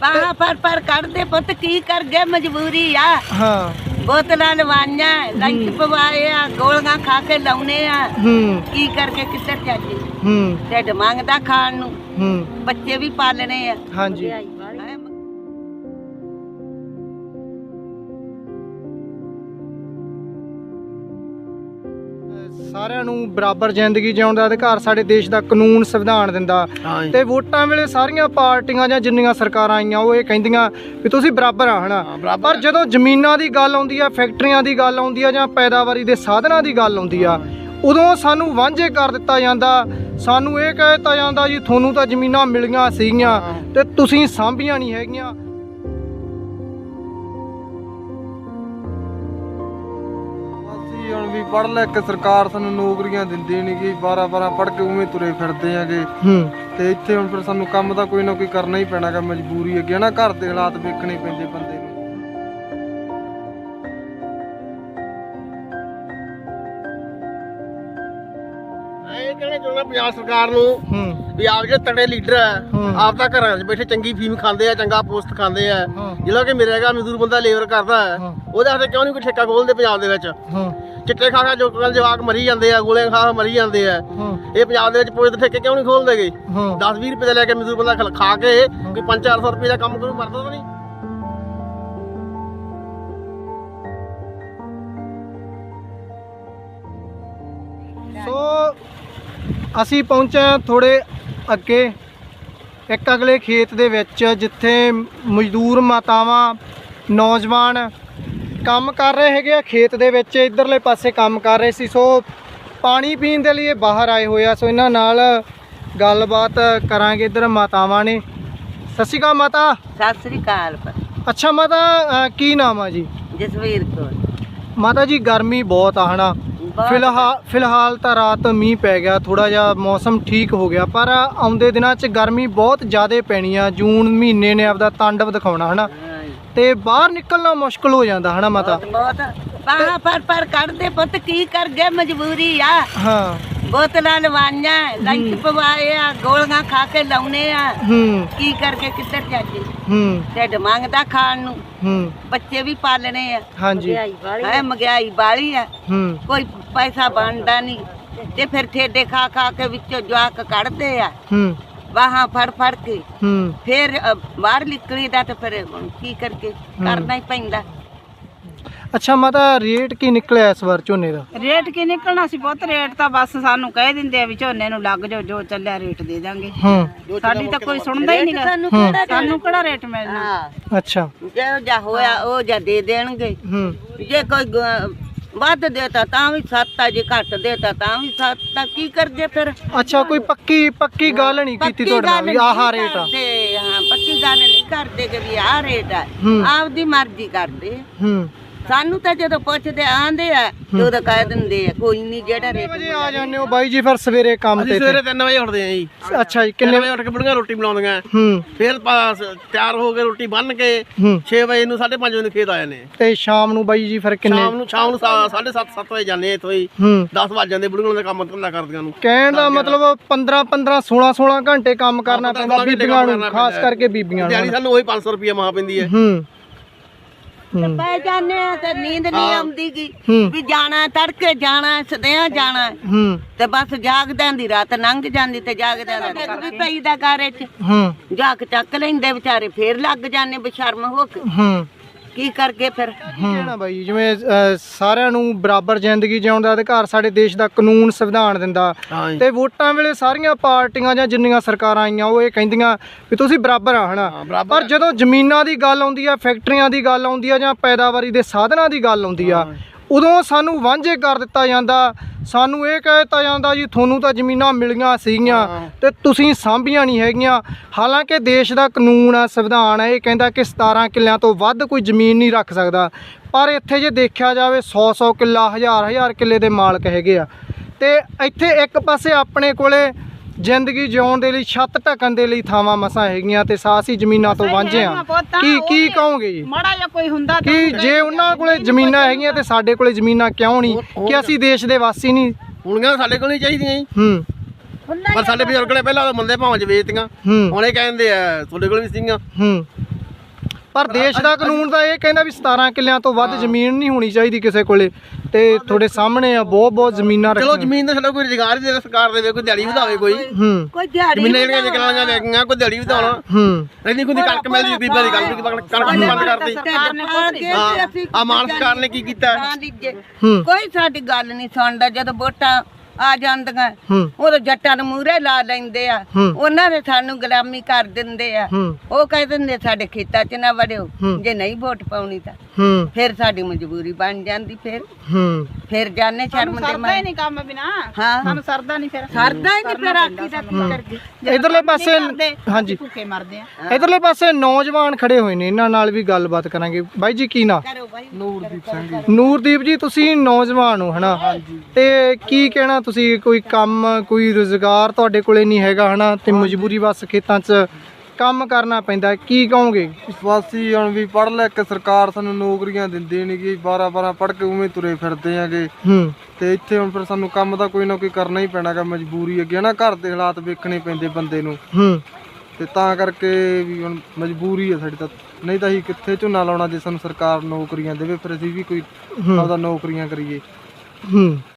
ਬਾਹਾਂ ਪਰ ਪਰ ਕੱਢਦੇ ਪੁੱਤ ਕੀ ਕਰ ਗਏ ਮਜਬੂਰੀ ਆ? ਹਾਂ। ਬੋਤਲਾਂ ਲਵਾਈਆਂ ਲੰਚ ਪਵਾਏ ਆ ਗੋਲੀਆਂ ਖਾ ਕੇ ਲਾਉਨੇ ਆ। ਹੂੰ। ਕੀ ਕਰਕੇ ਕਿੱਧਰ ਜਾਈਏ? ਹੂੰ। ਢਿੱਡ ਮੰਗਦਾ ਖਾਣ ਨੂੰ। ਹੂੰ। ਬੱਚੇ ਵੀ ਪਾਲਣੇ ਆ। ਹਾਂਜੀ। ਸਾਰਿਆਂ ਨੂੰ ਬਰਾਬਰ ਜ਼ਿੰਦਗੀ ਜਿਉਣ ਦਾ ਅਧਿਕਾਰ ਸਾਡੇ ਦੇਸ਼ ਦਾ ਕਾਨੂੰਨ ਸੰਵਿਧਾਨ ਦਿੰਦਾ। ਤੇ ਵੋਟਾਂ ਵੇਲੇ ਸਾਰੀਆਂ ਪਾਰਟੀਆਂ ਜਾਂ ਜਿੰਨੀਆਂ ਸਰਕਾਰਾਂ ਆਈਆਂ ਉਹ ਇਹ ਕਹਿੰਦੀਆਂ ਵੀ ਤੁਸੀਂ ਬਰਾਬਰ ਆ ਹਨਾ? ਪਰ ਜਦੋਂ ਜ਼ਮੀਨਾਂ ਦੀ ਗੱਲ ਆਉਂਦੀ ਆ ਫੈਕਟਰੀਆਂ ਦੀ ਗੱਲ ਆਉਂਦੀ ਆ ਜਾਂ ਪੈਦਾਵਾਰੀ ਦੇ ਸਾਧਨਾਂ ਦੀ ਗੱਲ ਆਉਂਦੀ ਆ ਉਦੋਂ ਸਾਨੂੰ ਵਾਂਝੇ ਕਰ ਦਿੱਤਾ ਜਾਂਦਾ। ਸਾਨੂੰ ਇਹ ਕਹਿ ਦਿੱਤਾ ਜਾਂਦਾ ਜੀ ਤੁਹਾਨੂੰ ਤਾਂ ਜ਼ਮੀਨਾਂ ਮਿਲੀਆਂ ਸੀਗੀਆਂ ਤੇ ਤੁਸੀਂ ਸਾਂਭੀਆਂ ਨਹੀਂ ਹੈਗੀਆਂ। ਵੀ ਪੜ੍ਹ ਲੈ ਕੇ ਸਰਕਾਰ ਸਾਨੂੰ ਨੌਕਰੀਆਂ ਦਿੰਦੀ ਨਹੀਂ ਗੀ 12 12 ਪੜ੍ਹ ਕੇ ਉਵੇਂ ਤੁਰੇ ਫਿਰਦੇ ਆਂਗੇ ਹੂੰ। ਤੇ ਇੱਥੇ ਹੁਣ ਫਿਰ ਸਾਨੂੰ ਕੰਮ ਤਾਂ ਕੋਈ ਨਾ ਕੋਈ ਕਰਨਾ ਹੀ ਪੈਣਾਗਾ ਮਜਬੂਰੀ ਅੱਗੇ ਨਾ ਘਰ ਦੇ ਹਾਲਾਤ ਵੇਖਣੇ ਪੈਂਦੇ ਬੰਦੇ ਨੂੰ। ਇਹ ਕਹਿਣਾ ਚਾਹੁੰਦਾ ਪੰਜਾਬ ਸਰਕਾਰ ਨੂੰ ਹੂੰ। ਵੀ ਆਪ ਜਿਹੜੇ ਤੜੇ ਲੀਡਰ ਹੂੰ। ਆ ਆਪ ਤਾਂ ਘਰਾਂ 'ਚ ਬੈਠੇ ਚੰਗੀ ਫੀਮ ਖਾਂਦੇ ਆ ਚੰਗਾ ਪੋਸਟ ਖਾਂਦੇ ਆ। ਹਾਂ। ਜਿਹੜਾ ਕਿ ਮੇਰੇ ਹੈਗਾ ਮਜ਼ਦੂਰ ਬੰਦਾ ਲੇਬਰ ਕਰਦਾ ਹੈ ਹਾਂ। ਉਹਦੇ ਹੱਥੇ ਕਿਉਂ ਨਹੀਂ ਕੋਈ ਠੇਕਾ ਖੋਲਦੇ ਪੰਜਾਬ ਦੇ ਵਿੱਚ? ਹਾਂ। ਚਿੱਟੇ ਖਾ ਖਾ ਜੋ ਕੱਲ ਜਵਾਕ ਮਰੀ ਜਾਂਦੇ ਆ ਗੋਲੇ ਖਾ ਖਾ ਮਰੀ ਜਾਂਦੇ ਆ। ਇਹ ਪੰਜਾਬ ਦੇ ਵਿੱਚ ਪੁਲਿਸ ਦੇ ਠੇਕੇ ਕਿਉਂ ਨਹੀਂ ਖੋਲਦੇਗੇ ਹਾਂ। 10 20 ਰੁਪਏ ਦਾ ਲੈ ਕੇ ਮਜ਼ਦੂਰ ਬੰਦਾ ਖਲ- ਖਾ ਕੇ ਕੋਈ 5-400 ਰੁਪਏ ਦਾ ਕੰਮ ਕਰੂ ਮਰਦਾ ਤਾਂ ਨਹੀਂ। ਸੋ ਅਸੀਂ ਪਹੁੰਚੇ ਹਾਂ ਥੋੜੇ ਅੱਗੇ ਇੱਕ ਅਗਲੇ ਖੇਤ ਦੇ ਵਿੱਚ ਜਿੱਥੇ ਮਜ਼ਦੂਰ ਮਾਤਾਵਾਂ ਨੌਜਵਾਨ ਕੰਮ ਕਰ ਰਹੇ ਹੈਗੇ ਆ ਖੇਤ ਦੇ ਵਿੱਚ ਇਧਰਲੇ ਪਾਸੇ ਕੰਮ ਕਰ ਰਹੇ ਸੀ। ਸੋ ਪਾਣੀ ਪੀਣ ਦੇ ਲਈ ਬਾਹਰ ਆਏ ਹੋਏ ਆ। ਸੋ ਇਹਨਾਂ ਨਾਲ ਗੱਲਬਾਤ ਕਰਾਂਗੇ ਇਧਰ ਮਾਤਾਵਾਂ ਨੇ। ਸਤਿ ਸ਼੍ਰੀ ਅਕਾਲ ਮਾਤਾ। ਸਤਿ ਸ੍ਰੀ ਅਕਾਲ। ਅੱਛਾ ਮਾਤਾ ਕੀ ਨਾਮ ਆ ਜੀ? ਜਸਵੀਰ ਕੌਰ। ਮਾਤਾ ਜੀ ਗਰਮੀ ਬਹੁਤ ਆ ਹਨਾ। ਬਹੁਤ। ਫਿਲਹਾਲ ਫਿਲਹਾਲ ਤਾਂ ਰਾਤ ਮੀਂਹ ਪੈ ਗਿਆ ਥੋੜਾ ਜਿਹਾ ਮੌਸਮ ਠੀਕ ਹੋ ਗਿਆ ਪਰ ਆਉਂਦੇ ਦਿਨਾਂ 'ਚ ਗਰਮੀ ਬਹੁਤ ਜ਼ਿਆਦਾ ਪੈਣੀ ਆ। ਜੂਨ ਮਹੀਨੇ ਨੇ ਆਪਦਾ ਤਾਂਡਵ ਦਿਖਾਉਣਾ ਹਨਾ। ਹਾਂ। ਤੇ ਬਾਹਰ ਨਿਕਲਣਾ ਮੁਸ਼ਕਲ ਹੋ ਜਾਂਦਾ ਹਨਾ ਮਾਤਾ? ਬਹੁਤ ਬਹੁਤ। ਬਾਹਾਂ ਪਰ ਪਰ ਕੱਢਦੇ ਪੁੱਤ ਕੀ ਕਰ ਗਏ ਮਜਬੂਰੀ ਆ। ਹਾਂ। ਬੋਤਲਾਂ ਲਵਾਈਆਂ ਲੰਚ ਪਵਾਏ ਆ ਗੋਲੀਆਂ ਖਾ ਕੇ ਲਾਉਨੇ ਆ। ਹੂੰ। ਕੀ ਕਰਕੇ ਕਿੱਧਰ ਜਾਈਏ? ਹੂੰ। ਢਿੱਡ ਮੰਗਦਾ ਖਾਣ ਨੂੰ। ਹੂੰ। ਬੱਚੇ ਵੀ ਪਾਲਣੇ ਆ। ਹਾਂਜੀ। ਹੈ ਮਹਿੰਗਾਈ ਬਾਲੀ ਆ। ਹੂੰ। ਕੋਈ ਪੈਸਾ ਬਣਦਾ ਨਹੀਂ। ਤੇ ਫਿਰ ਠੇਡੇ ਖਾ ਖਾ ਕੇ ਵਿੱਚੋਂ ਜਵਾਕ ਕੱਢਦੇ ਆ। ਹੂੰ। ਬਾਹਾਂ ਫੜ ਫੜ ਕੇ। ਹੂੰ। ਫਿਰ ਅ, ਬਾਹਰ ਨਿਕਲੀ ਦਾ ਤੇ ਫਿਰ ਹੁਣ ਕੀ ਕਰਕੇ? ਕਰਨਾ ਹੀ ਪੈਂਦਾ। ਅੱਛਾ ਮਾਤਾ ਰੇਟ ਕੀ ਨਿਕਲਿਆ ਇਸ ਵਾਰ ਝੋਨੇ ਦਾ? ਰੇਟ ਕੀ ਨਿਕਲਣਾ ਸੀ ਬਹੁਤ ਰੇਟ ਤਾਂ ਬਸ ਸਾਨੂੰ ਕਹਿ ਦਿੰਦੇ ਆ ਵੀ ਝੋਨੇ ਨੂੰ ਲੱਗ ਜਾਓ ਜੋ ਚੱਲਿਆ ਰੇਟ ਦੇ ਦਾਂਗੇ। ਹੂੰ। ਸਾਡੀ ਤਾਂ ਕੋਈ ਸੁਣਦਾ ਹੀ ਨਹੀਂਗਾ ਸਾਨੂੰ। ਕਿਹੜਾ ਸਾਨੂੰ ਕਿਹੜਾ ਰੇਟ ਮਿਲਣਾ? ਹਾਂ। ਅੱਛਾ। ਜੇ ਜਾ ਹੋਇਆ ਉਹ ਜਾਂ ਦੇ ਦੇਣਗੇ। ਹੂੰ। ਜੇ ਕੋਈ ਗ- ਵੱਧ ਦੇਤਾ ਤਾਂ ਵੀ ਸੱਤ ਆ ਜੇ ਘੱਟ ਦੇਤਾ ਤਾਂ ਵੀ ਸੱਤ ਆ ਕੀ ਕਰਦੇ ਫਿਰ? ਅੱਛਾ ਕੋਈ ਪੱਕੀ ਪੱਕੀ ਗੱਲ ਨਹੀਂ ਕੀਤੀ ਪੱਕੀ ਤੁਹਾਡੇ ਨਾਲ ਗੱਲ ਵੀ ਆਹ ਨਹੀਂ ਰੇਟ ਆ। ਕਰਦੇ, ਹਾਂ ਪੱਕੀ ਗੱਲ ਨਹੀਂ ਕਰਦੇ ਕਿ ਵੀ ਆਹ ਰੇਟ ਆ। ਹੂੰ। ਆਪਦੀ ਮਰਜ਼ੀ ਕਰਦੇ। ਹੂੰ। ਸਾਨੂੰ ਤਾਂ ਜਦੋਂ ਪੁੱਛਦੇ ਆਂਦੇ ਆ ਤੇ ਉਦੋਂ ਕਹਿ ਦਿੰਦੇ ਆ ਕੋਈ ਨਹੀਂ ਜਿਹੜਾ ਰੇਟ ਵਜੇ ਆ ਜਾਂਦੇ ਹੋ ਬਾਈ ਜੀ ਫਿਰ ਸਵੇਰੇ ਕੰਮ ਅਸੀਂ ਤੇ ਸਵੇਰੇ 3 ਵਜੇ ਉੱਠਦੇ ਆ ਜੀ। ਅੱਛਾ ਜੀ 3 ਕਿੰਨੇ ਵਜੇ ਉੱਠ ਕੇ ਬੁੜੀਆਂ ਰੋਟੀ ਬਣਾਉਂਦੀਆਂ। ਹੂੰ। ਫਿਰ ਪਾਸ ਤਿਆਰ ਹੋ ਕੇ ਰੋਟੀ ਬੰਨ ਕੇ ਹੂੰ। 6 ਵਜੇ ਨੂੰ 5:30 ਵਜੇ ਨੂੰ ਖੇਤ ਆ ਜਾਂਦੇ ਆ। ਤੇ ਸ਼ਾਮ ਨੂੰ ਬਾਈ ਜੀ ਫਿਰ ਕਿੰਨੇ? ਸ਼ਾਮ ਨੂੰ ਸ਼ਾਮ ਨੂੰ 7:30 7 ਵਜੇ ਜਾਂਦੇ ਆ ਇੱਥੋਂ ਹੀ ਹੂੰ। 10 ਵੱਜ ਜਾਂਦੇ ਬੁੜੀਆਂ ਦਾ ਕੰਮ ਧੰਦਾ ਕਰਦੀਆਂ ਨੂੰ। ਕਹਿਣ ਦਾ ਮਤਲਬ 15 15 16 16 ਘੰਟੇ ਕੰਮ ਕਰਨਾ ਪੈਂਦਾ 16 ਘੰਟੇ ਬੀਬੀਆਂ ਨੂੰ ਖਾਸ। ਕਰਕੇ ਬੀਬੀਆਂ ਦਿਹਾੜੀ ਨੂੰ ਸਾਨੂੰ ਉਹੀ 500 ਰੁਪਏ ਮਾਹ ਪੈਂਦੀ ਹੈ। ਹੂੰ। ਪੈ ਜਾਂਦੇ ਆ ਤੇ ਨੀਂਦ ਨਹੀਂ ਆਉਂਦੀ ਗੀ ਵੀ ਜਾਣਾ ਤੜਕੇ ਜਾਣਾ ਸਦਿਆਂ ਜਾਣਾ। ਤੇ ਬਸ ਜਾਗਦਿਆਂ ਦੀ ਰਾਤ ਲੰਘ ਜਾਂਦੀ ਤੇ ਜਾਗਦਿਆਂ ਦਾ ਡਿੱਗ ਵੀ ਪਈਦਾ ਘਰ ਚ ਹੂੰ। ਜਾਕ ਚੱਕ ਲੈਂਦੇ ਵਿਚਾਰੇ ਫੇਰ ਲੱਗ ਜਾਂਦੇ ਬਸ਼ਰਮ ਹੋ ਕੇ। ਹੂੰ। ਕੀ ਕਰਕੇ ਫਿਰ? ਕਹਿਣਾ ਬਾਈ? ਜਿਵੇਂ ਅਹ, ਸਾਰਿਆਂ ਨੂੰ ਬਰਾਬਰ ਜ਼ਿੰਦਗੀ ਜਿਉਣ ਦਾ ਅਧਿਕਾਰ ਸਾਡੇ ਦੇਸ਼ ਦਾ ਕਾਨੂੰਨ ਸੰਵਿਧਾਨ ਦਿੰਦਾ। ਤੇ ਵੋਟਾਂ ਵੇਲੇ ਸਾਰੀਆਂ ਪਾਰਟੀਆਂ ਜਾਂ ਜਿੰਨੀਆਂ ਸਰਕਾਰਾਂ ਆਈਆਂ ਉਹ ਇਹ ਕਹਿੰਦੀਆਂ ਵੀ ਤੁਸੀਂ ਬਰਾਬਰ ਆ ਹਨਾ? ਹਾਂ, ਬਰਾਬਰ ਪਰ ਜਦੋਂ ਜ਼ਮੀਨਾਂ ਦੀ ਗੱਲ ਆਉਂਦੀ ਆ ਫੈਕਟਰੀਆਂ ਦੀ ਗੱਲ ਆਉਂਦੀ ਆ ਜਾਂ ਪੈਦਾਵਾਰੀ ਦੇ ਸਾਧਨਾਂ ਦੀ ਗੱਲ ਆਉਂਦੀ ਆ ਉਦੋਂ ਸਾਨੂੰ ਵਾਂਝੇ ਕਰ ਦਿੱਤਾ ਜਾਂਦਾ। ਸਾਨੂੰ ਇਹ ਕਹਿ ਦਿੱਤਾ ਜਾਂਦਾ ਜੀ ਤੁਹਾਨੂੰ ਤਾਂ ਜ਼ਮੀਨਾਂ ਮਿਲੀਆਂ ਸੀਗੀਆਂ ਤੇ ਤੁਸੀਂ ਸਾਂਭੀਆਂ ਨਹੀਂ ਹੈਗੀਆਂ। ਹਾਲਾਂਕਿ ਦੇਸ਼ ਦਾ ਕਾਨੂੰਨ ਆ ਸੰਵਿਧਾਨ ਆ ਇਹ ਕਹਿੰਦਾ ਕਿ 17 ਕਿੱਲਿਆਂ ਤੋਂ ਵੱਧ ਕੋਈ ਜ਼ਮੀਨ ਨਹੀਂ ਰੱਖ ਸਕਦਾ। ਪਰ ਇੱਥੇ ਜੇ ਦੇਖਿਆ ਜਾਵੇ 100 100 ਕਿੱਲਾ ਹਜ਼ਾਰ ਹਜ਼ਾਰ ਕਿੱਲੇ ਦੇ ਮਾਲਕ ਹੈਗੇ ਆ। ਤੇ ਇੱਥੇ ਇੱਕ ਪਾਸੇ ਆਪਣੇ ਕੋਲੇ ਜ਼ਿੰਦਗੀ ਜਿਉਣ ਦੇ ਲਈ ਛੱਤ ਢੱਕਣ ਦੇ ਲਈ ਥਾਵਾਂ ਮਸਾਂ ਹੈਗੀਆਂ ਤੇ ਸਾਸੀ ਜ਼ਮੀਨਾਂ ਤੋਂ ਵਾਂਝੇ ਆ ਕੀ ਕੀ ਕਹੋਗੇ ਜੀ? ਮਾੜਾ ਜਿਹਾ ਕੋਈ ਹੁੰਦਾ ਤਾਂ ਕਿ ਜੇ ਉਹਨਾਂ ਕੋਲੇ ਜ਼ਮੀਨਾਂ ਹੈਗੀਆਂ ਤੇ ਸਾਡੇ ਕੋਲੇ ਜ਼ਮੀਨਾਂ ਕਿਉਂ ਨਹੀਂ? ਕਿ ਅਸੀਂ ਦੇਸ਼ ਦੇ ਵਾਸੀ ਨਹੀਂ? ਹੁਣੀਆਂ ਸਾਡੇ ਕੋਲ ਨਹੀਂ ਚਾਹੀਦੀਆਂ ਜੀ। ਹੂੰ। ਪਰ ਸਾਡੇ ਬਜ਼ੁਰਗ ਨੇ ਪਹਿਲਾਂ ਮੰਦੇ ਭਾਵਾਂ ਚ ਵੇਚਤੀਆਂ ਹੁਣ ਇਹ ਕਹਿੰਦੇ ਆ ਤੁਹਾਡੇ ਕੋਲ ਵੀ ਸੀਗੀਆਂ। ਹੂੰ। ਪਰ ਦੇਸ਼ ਦਾ ਕਾਨੂੰਨ ਤਾਂ ਇਹ ਕਹਿੰਦਾ ਵੀ 17 ਕਿੱਲਿਆਂ ਤੋਂ ਵੱਧ ਜ਼ਮੀਨ ਨਹੀਂ ਹੋਣੀ ਚਾਹੀਦੀ ਕਿਸੇ ਕੋਲੇ। ਤੇ ਤੁਹਾਡੇ ਸਾਹਮਣੇ ਆ ਬਹੁਤ ਬਹੁਤ ਜ਼ਮੀਨਾਂ ਚਲੋ ਰੱਖੀਆਂ। ਜ਼ਮੀਨ ਦਾ ਸਾਡਾ ਕੋਈ ਰੁਜ਼ਗਾਰ ਦੇ ਦੇ ਸਰਕਾਰ ਦੇਵੇ ਕੋਈ ਦਿਹਾੜੀ ਵਧਾਵੇ ਕੋਈ। ਹੂੰ ਕੋਈ ਦਿਹਾੜੀ ਜ਼ਮੀਨਾਂ ਜਿਹੜੀਆਂ ਨਿਕਲਣੀਆਂ ਲੈ ਗਈਆਂ ਕੋਈ ਦਿਹਾੜੀ ਵਧਾਉਣਾ। ਹੂੰ। ਰਹਿੰਦੀ ਕੋਈ ਕਣਕ ਮਿਲਦੀ ਗਰੀਬਾਂ ਦੀ ਕਣਕ ਕਣਕ ਬੰਦ ਕਰਦੀ ਸਰਕਾਰ ਨੇ ਹਾਂ ਆ ਮਾਨ ਸਰਕਾਰ ਨੇ ਕੀ ਕੀਤਾ? ਹੂੰ। ਕੋਈ ਸਾਡੀ ਗੱਲ ਨਹੀਂ ਸੁਣਦਾ ਜਦੋਂ ਵੋਟਾਂ ਆ ਜਾਂਦੀਆਂ। ਹੂੰ। ਉਦੋਂ ਜੱਟਾਂ ਨੂੰ ਮੂਹਰੇ ਲਾ ਲੈਂਦੇ ਆ। ਉਹਨਾਂ ਨੇ ਸਾਨੂੰ ਗੁਲਾਮੀ ਕਰ ਦਿੰਦੇ ਆ। ਉਹ ਕਹਿ ਦਿੰਦੇ ਸਾਡੇ ਖੇਤਾਂ 'ਚ ਨਾ ਵੜਿਓ। ਜੇ ਨਹੀਂ ਵੋਟ ਪਾਉਣੀ ਤਾਂ ਫਿਰ ਸਾਡੀ ਮਜਬੂਰੀ ਬਣ ਜਾਂਦੀ ਫਿਰ। ਫਿਰ ਜਾਣੇ ਸ਼ਰਮ ਦੇ ਮਾਰੇ। ਨਹੀਂ ਕੰਮ ਬਿਨਾ। ਹਾਂ। ਸਾਨੂੰ ਸਰਦਾ ਨਹੀਂ ਫਿਰ। ਸਰਦਾ ਹੀ ਨਹੀਂ ਫਿਰ ਆਖੀ ਦਾ ਇਧਰਲੇ ਪਾਸੇ ਹਾਂਜੀ। ਭੁੱਖੇ ਮਰਦੇ ਆ। ਇਧਰਲੇ ਪਾਸੇ ਨੌਜਵਾਨ ਖੜੇ ਹੋਏ ਨੇ। ਇਹਨਾਂ ਨਾਲ ਵੀ ਗੱਲਬਾਤ ਕਰਾਂਗੇ। ਬਾਈ ਜੀ ਕੀ ਨਾ? ਨੂਰਦੀਪ ਸਿੰਘ ਜੀ। ਨੂਰਦੀਪ ਜੀ ਤੁਸੀਂ ਨੌਜਵਾਨ ਹੋ ਹਨਾ? ਤੇ ਕੀ ਕਹਿਣਾ ਤੁਸੀਂ? ਕੋਈ ਕੰਮ ਕੋਈ ਰੋਜ਼ਗਾਰ ਤੁਹਾਡੇ ਕੋਲੇ ਨਹੀਂ ਹੈਗਾ ਹਨਾ? ਤੇ ਮਜਬੂਰੀ ਬਸ ਖੇਤਾਂ 'ਚ ਕੰਮ ਕਰਨਾ ਪੈਂਦਾ ਕੀ ਕਹੋਗੇ? ਵਾਸੀ ਹੁਣ ਵੀ ਪੜ੍ਹ ਲੈ ਕੇ ਸਰਕਾਰ ਸਾਨੂੰ ਨੌਕਰੀਆਂ ਦਿੰਦੀ ਨਹੀਂ ਗੀ 12 12 ਪੜ੍ਹ ਕੇ ਉਵੇਂ ਤੁਰੇ ਫਿਰਦੇ ਆਂਗੇ। ਹੂੰ। ਤੇ ਇੱਥੇ ਹੁਣ ਫਿਰ ਸਾਨੂੰ ਕੰਮ ਤਾਂ ਕੋਈ ਨਾ ਕੋਈ ਕਰਨਾ ਹੀ ਪੈਣਾਗਾ ਮਜਬੂਰੀ ਅੱਗੇ ਨਾ ਘਰ ਦੇ ਹਾਲਾਤ ਵੇਖਣੇ ਪੈਂਦੇ ਬੰਦੇ ਨੂੰ। ਹੂੰ। ਤੇ ਤਾਂ ਕਰਕੇ ਵੀ ਹੁਣ ਮਜਬੂਰੀ ਹੈ ਸਾਡੀ ਤਾਂ। ਨਹੀਂ ਤਾਂ ਅਸੀਂ ਕਿੱਥੇ ਝੋਨਾ ਲਾਉਣਾ ਜੇ ਸਾਨੂੰ ਸਰਕਾਰ ਨੌਕਰੀਆਂ ਦੇਵੇ ਫਿਰ ਅਸੀਂ ਵੀ ਕੋਈ ਆਪਦਾ ਨੌਕਰੀਆਂ ਕਰੀਏ। ਹੂੰ।